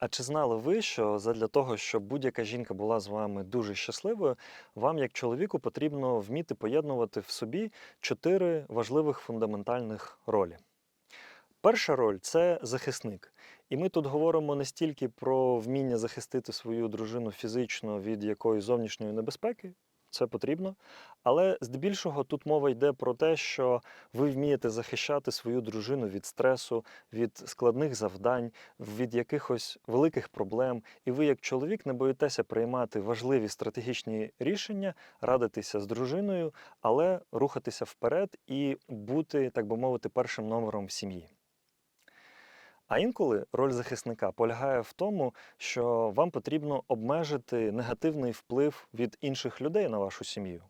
А чи знали ви, що задля того, щоб будь-яка жінка була з вами дуже щасливою, вам, як чоловіку, потрібно вміти поєднувати в собі чотири важливих фундаментальних ролі? Перша роль це захисник. І ми тут говоримо не стільки про вміння захистити свою дружину фізично від якоїсь зовнішньої небезпеки, це потрібно. Але здебільшого тут мова йде про те, що ви вмієте захищати свою дружину від стресу, від складних завдань, від якихось великих проблем. І ви, як чоловік, не боїтеся приймати важливі стратегічні рішення, радитися з дружиною, але рухатися вперед і бути, так би мовити, першим номером в сім'ї. А інколи роль захисника полягає в тому, що вам потрібно обмежити негативний вплив від інших людей на вашу сім'ю.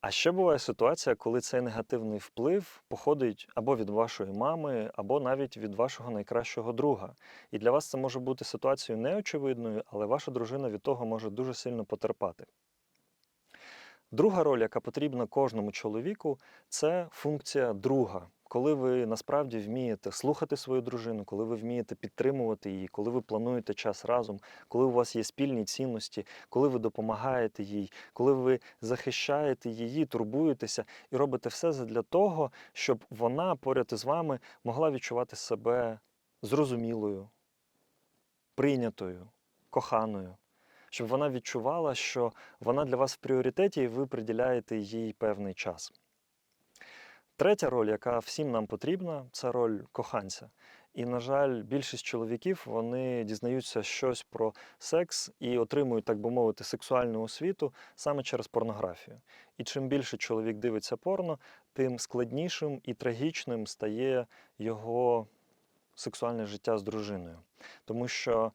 А ще буває ситуація, коли цей негативний вплив походить або від вашої мами, або навіть від вашого найкращого друга. І для вас це може бути ситуацією неочевидною, але ваша дружина від того може дуже сильно потерпати. Друга роль, яка потрібна кожному чоловіку, це функція друга. Коли ви насправді вмієте слухати свою дружину, коли ви вмієте підтримувати її, коли ви плануєте час разом, коли у вас є спільні цінності, коли ви допомагаєте їй, коли ви захищаєте її, турбуєтеся і робите все для того, щоб вона поряд із вами могла відчувати себе зрозумілою, прийнятою, коханою щоб вона відчувала, що вона для вас в пріоритеті, і ви приділяєте їй певний час. Третя роль, яка всім нам потрібна, це роль коханця. І, на жаль, більшість чоловіків вони дізнаються щось про секс і отримують, так би мовити, сексуальну освіту саме через порнографію. І чим більше чоловік дивиться порно, тим складнішим і трагічним стає його сексуальне життя з дружиною. Тому що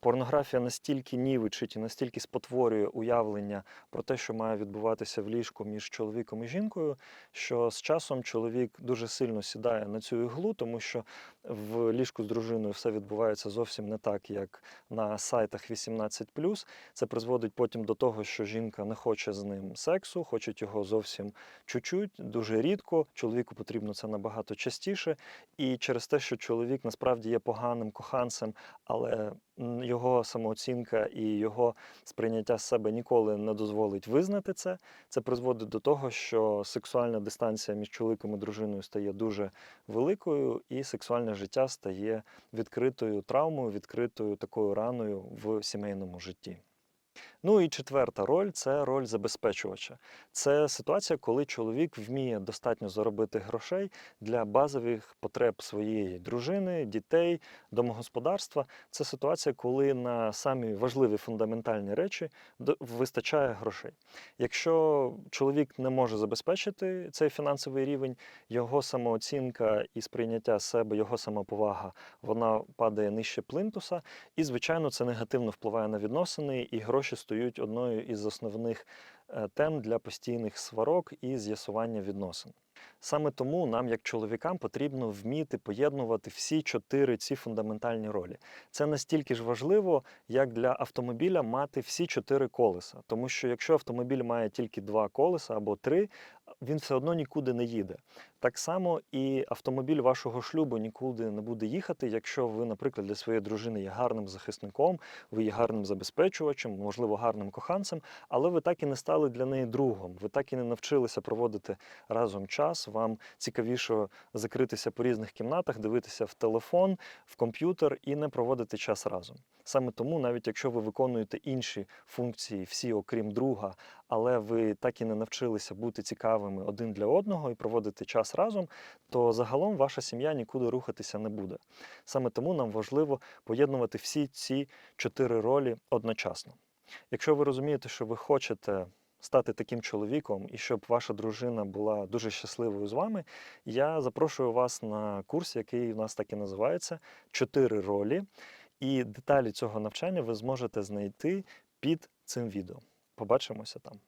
Порнографія настільки нівичить і настільки спотворює уявлення про те, що має відбуватися в ліжку між чоловіком і жінкою, що з часом чоловік дуже сильно сідає на цю іглу, тому що в ліжку з дружиною все відбувається зовсім не так, як на сайтах 18+. Це призводить потім до того, що жінка не хоче з ним сексу, хоче його зовсім чуть-чуть, дуже рідко. Чоловіку потрібно це набагато частіше. І через те, що чоловік насправді є поганим коханцем, але його самооцінка і його сприйняття себе ніколи не дозволить визнати це. Це призводить до того, що сексуальна дистанція між чоловіком і дружиною стає дуже великою, і сексуальне життя стає відкритою травмою, відкритою такою раною в сімейному житті. Ну і четверта роль це роль забезпечувача. Це ситуація, коли чоловік вміє достатньо заробити грошей для базових потреб своєї дружини, дітей, домогосподарства. Це ситуація, коли на самі важливі фундаментальні речі вистачає грошей. Якщо чоловік не може забезпечити цей фінансовий рівень, його самооцінка і сприйняття себе, його самоповага, вона падає нижче плинтуса, і, звичайно, це негативно впливає на відносини, і гроші стають одною із основних е, тем для постійних сварок і з'ясування відносин. Саме тому нам, як чоловікам, потрібно вміти поєднувати всі чотири ці фундаментальні ролі. Це настільки ж важливо, як для автомобіля мати всі чотири колеса. Тому що якщо автомобіль має тільки два колеса або три, він все одно нікуди не їде. Так само і автомобіль вашого шлюбу нікуди не буде їхати, якщо ви, наприклад, для своєї дружини є гарним захисником, ви є гарним забезпечувачем, можливо, гарним коханцем, але ви так і не стали для неї другом. Ви так і не навчилися проводити разом час. Вам цікавіше закритися по різних кімнатах, дивитися в телефон, в комп'ютер і не проводити час разом. Саме тому, навіть якщо ви виконуєте інші функції, всі окрім друга, але ви так і не навчилися бути цікавими один для одного і проводити час разом, то загалом ваша сім'я нікуди рухатися не буде. Саме тому нам важливо поєднувати всі ці чотири ролі одночасно. Якщо ви розумієте, що ви хочете стати таким чоловіком і щоб ваша дружина була дуже щасливою з вами, я запрошую вас на курс, який у нас так і називається Чотири ролі. І деталі цього навчання ви зможете знайти під цим відео. Побачимося там.